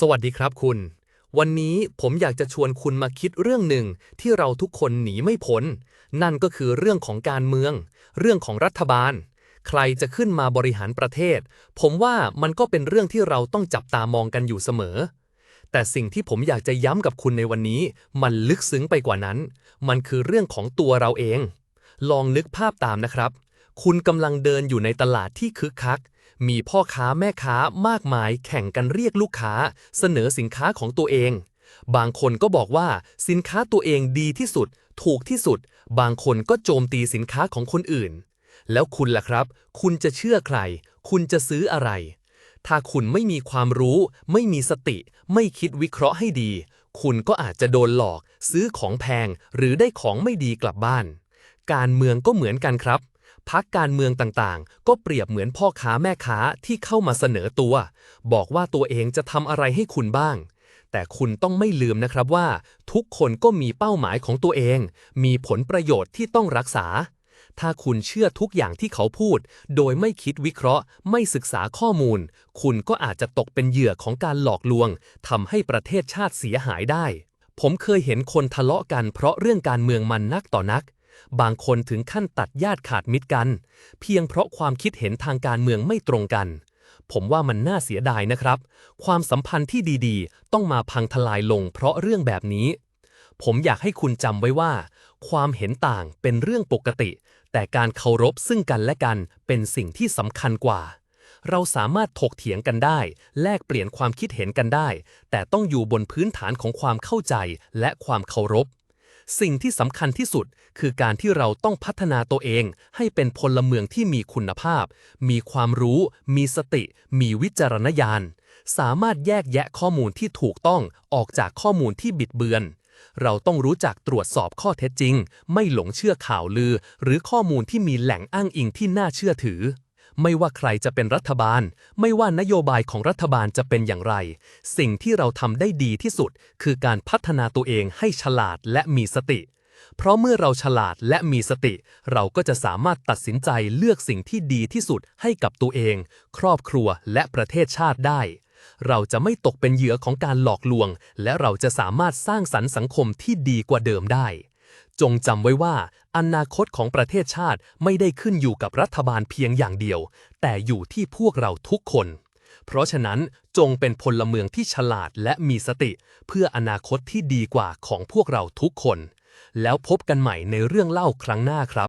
สวัสดีครับคุณ วันนี้ผมอยากจะชวนคุณมาคิดเรื่องหนึ่งที่เราทุกคนหนีไม่พ้น นั่นก็คือเรื่องของการเมือง เรื่องของรัฐบาล ใครจะขึ้นมาบริหารประเทศ ผมว่ามันก็เป็นเรื่องที่เราต้องจับตามองกันอยู่เสมอ แต่สิ่งที่ผมอยากจะย้ำกับคุณในวันนี้ มันลึกซึ้งไปกว่านั้น มันคือเรื่องของตัวเราเอง ลองนึกภาพตามนะครับ คุณกำลังเดินอยู่ในตลาดที่คึกคัก มีพ่อค้าแม่ค้ามากมายแข่งกันเรียกลูกค้า เสนอสินค้าของตัวเอง บางคนก็บอกว่าสินค้าตัวเองดีที่สุด ถูกที่สุด บางคนก็โจมตีสินค้าของคนอื่น แล้วคุณล่ะครับ คุณจะเชื่อใคร คุณจะซื้ออะไร ถ้าคุณไม่มีความรู้ ไม่มีสติ ไม่คิดวิเคราะห์ให้ดี คุณก็อาจจะโดนหลอก ซื้อของแพง หรือได้ของไม่ดีกลับบ้าน การเมืองก็เหมือนกันครับ พักการเมืองต่างๆ ก็เปรียบเหมือนพ่อค้าแม่ค้าที่เข้ามาเสนอตัว บอกว่าตัวเองจะทำอะไรให้คุณบ้าง แต่คุณต้องไม่ลืมนะครับว่า ทุกคนก็มีเป้าหมายของตัวเอง มีผลประโยชน์ที่ต้องรักษา ถ้าคุณเชื่อทุกอย่างที่เขาพูด โดยไม่คิดวิเคราะห์ ไม่ศึกษาข้อมูล คุณก็อาจจะตกเป็นเหยื่อของการหลอกลวงทำให้ประเทศชาติเสียหายได้ ผมเคยเห็นคนทะเลาะกันเพราะเรื่องการเมืองมันนักต่อนัก บางคนถึงขั้นตัดญาติขาดมิตรกัน เพียงเพราะความคิดเห็นทางการเมืองไม่ตรงกัน ผมว่ามันน่าเสียดายนะครับ ความสัมพันธ์ที่ดีๆ ต้องมาพังทลายลงเพราะเรื่องแบบนี้ ผมอยากให้คุณจำไว้ว่า ความเห็นต่างเป็นเรื่องปกติ แต่การเคารพซึ่งกันและกันเป็นสิ่งที่สำคัญกว่าเราสามารถถกเถียงกันได้ แลกเปลี่ยนความคิดเห็นกันได้ แต่ต้องอยู่บนพื้นฐานของความเข้าใจและความเคารพ สิ่งที่สำคัญที่สุดคือการที่เราต้องพัฒนาตัวเอง ให้เป็นพลเมืองที่มีคุณภาพ มีความรู้ มีสติ มีวิจารณญาณ สามารถแยกแยะข้อมูลที่ถูกต้องออกจากข้อมูลที่บิดเบือน เราต้องรู้จักตรวจสอบข้อเท็จจริง ไม่หลงเชื่อข่าวลือ หรือข้อมูลที่มีแหล่งอ้างอิงที่น่าเชื่อถือ ไม่ว่าใครจะเป็นรัฐบาล ไม่ว่านโยบายของรัฐบาลจะเป็นอย่างไร สิ่งที่เราทำได้ดีที่สุด คือการพัฒนาตัวเองให้ฉลาดและมีสติ เพราะเมื่อเราฉลาดและมีสติ เราก็จะสามารถตัดสินใจเลือกสิ่งที่ดีที่สุดให้กับตัวเอง ครอบครัวและประเทศชาติได้ เราจะไม่ตกเป็นเหยื่อของการหลอกลวง และเราจะสามารถสร้างสรรค์สังคมที่ดีกว่าเดิมได้ จงจำไว้ว่า อนาคตของประเทศชาติไม่ได้ขึ้นอยู่กับรัฐบาลเพียงอย่างเดียว แต่อยู่ที่พวกเราทุกคน เพราะฉะนั้นจงเป็นพลเมืองที่ฉลาดและมีสติ เพื่ออนาคตที่ดีกว่าของพวกเราทุกคน แล้วพบกันใหม่ในเรื่องเล่าครั้งหน้าครับ